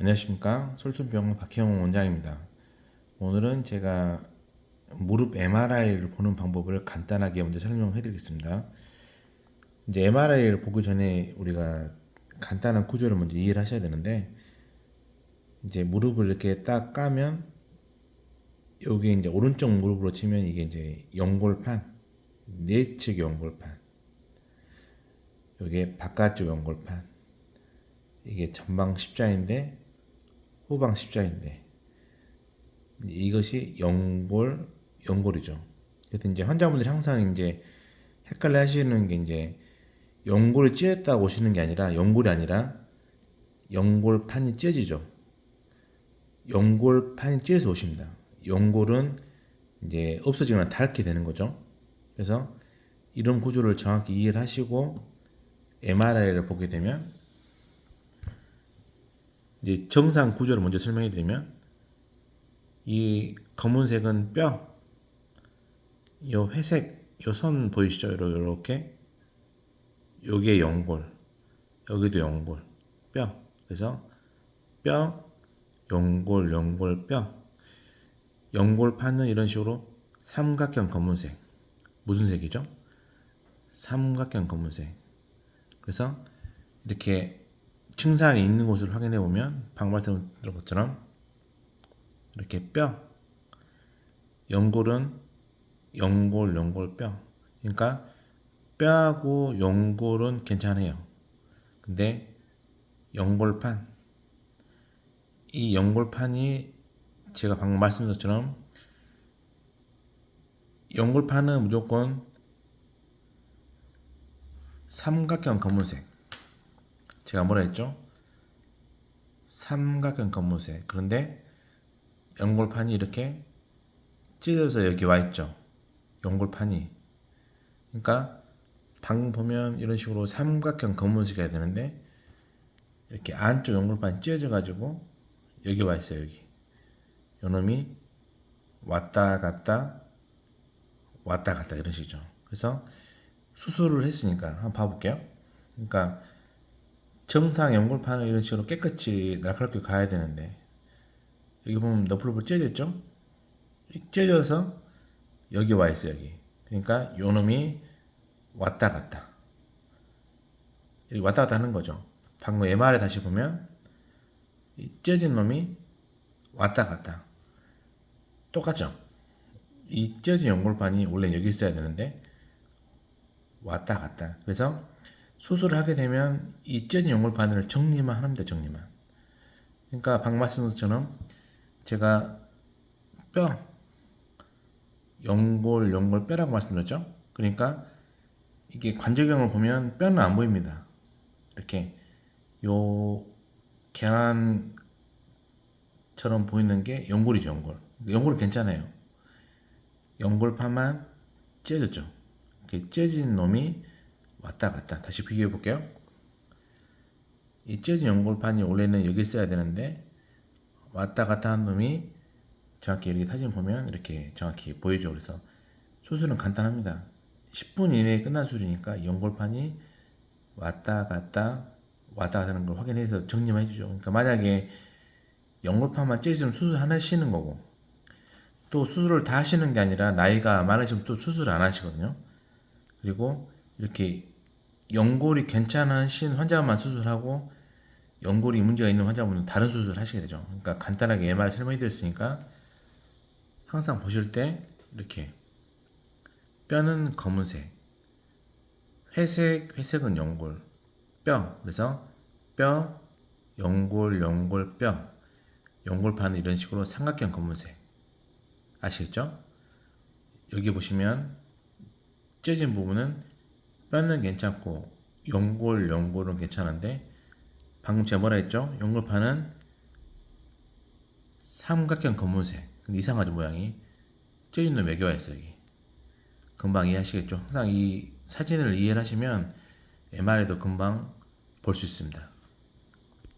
안녕하십니까 솔톤병원 박혜영 원장입니다. 오늘은 제가 무릎 MRI를 보는 방법을 간단하게 먼저 설명해 드리겠습니다. 이제 MRI를 보기 전에 우리가 간단한 구조를 먼저 이해를 하셔야 되는데 이제 무릎을 이렇게 딱 까면 여기 이제 오른쪽 무릎으로 치면 이게 이제 연골판 내측 연골판 여기에 바깥쪽 연골판 이게 전방 십자인데 후방 십자인데 이것이 연골 연골이죠. 그래서 이제 환자분들이 항상 이제 헷갈려 하시는 게 이제 연골이 찢었다고 오시는 게 아니라 연골이 아니라 연골판이 찢어지죠. 연골판이 찢어서 오십니다. 연골은 이제 없어지거나 닳게 되는 거죠. 그래서 이런 구조를 정확히 이해를 하시고 MRI를 보게 되면 이제 정상 구조를 먼저 설명해 드리면 이 검은색은 뼈, 요 회색 요 선 보이시죠? 이렇게 요게 연골, 여기도 연골, 뼈. 그래서 뼈, 연골, 연골, 뼈. 연골판은 이런 식으로 삼각형 검은색. 무슨 색이죠? 삼각형 검은색. 그래서 이렇게 층상이 있는 곳을 확인해 보면 방금 말씀드린 것처럼 이렇게 뼈 연골은 연골 연골 뼈. 그러니까 뼈하고 연골은 괜찮아요. 근데 연골판 이 연골판이 제가 방금 말씀드린 것처럼 연골판은 무조건 삼각형 검은색 제가 뭐라 했죠? 삼각형 검은색. 그런데 연골판이 이렇게 찢어서 여기 와 있죠. 연골판이. 그러니까 방금 보면 이런 식으로 삼각형 검은색이 되는데 이렇게 안쪽 연골판이 찢어져 가지고 여기 와 있어요. 여기. 요놈이 왔다 갔다 왔다 갔다 이런 식이죠. 그래서 수술을 했으니까 한번 봐볼게요. 그러니까 정상 연골판은 이런 식으로 깨끗이 날카롭게 가야 되는데 여기 보면 너플로플 찢어졌죠? 찢어져서 여기 와 있어 여기. 그러니까 요 놈이 왔다 갔다. 여기 왔다 갔다 하는 거죠. 방금 MR에 다시 보면 이 찢어진 놈이 왔다 갔다. 똑같죠? 이 찢어진 연골판이 원래 여기 있어야 되는데 왔다 갔다. 그래서 수술을 하게 되면 이 찢어진 연골판을 정리만 합니다. 정리만. 그러니까 것처럼 제가 뼈 연골 연골 뼈라고 말씀드렸죠. 그러니까 이게 관절경을 보면 뼈는 안 보입니다. 이렇게 요 계란처럼 보이는 게 연골이죠. 연골. 연골은 괜찮아요. 연골판만 찢어졌죠. 찢어진 놈이 왔다 갔다 다시 비교해 볼게요. 이 찢어진 연골판이 원래는 여기 있어야 되는데 왔다 갔다 한 놈이 정확히 이렇게 사진 보면 이렇게 정확히 보이죠. 그래서 수술은 간단합니다. 10분 이내에 끝난 수술이니까 연골판이 왔다 갔다 왔다 하는 걸 확인해서 정리만 해주죠. 그러니까 만약에 연골판만 찢으면 수술 하나 하시는 거고 또 수술을 다 하시는 게 아니라 나이가 많으시면 또 수술 안 하시거든요. 그리고 이렇게 연골이 괜찮으신 환자만 수술하고 연골이 문제가 있는 환자분은 다른 수술을 하시게 되죠. 그러니까 간단하게 MR 설명해 드렸으니까 항상 보실 때 이렇게 뼈는 검은색, 회색, 회색은 연골, 뼈. 그래서 뼈, 연골, 연골, 뼈. 연골판은 이런 식으로 삼각형 검은색. 아시겠죠? 여기 보시면 찢어진 부분은 뼈는 괜찮고 연골, 연골은 괜찮은데 방금 제가 뭐라 했죠? 연골판은 삼각형 검은색. 근데 이상하죠 모양이. 찢어진 놈 여기 와 있어 여기. 금방 이해하시겠죠? 항상 이 사진을 이해를 하시면 MR에도 금방 볼 수 있습니다.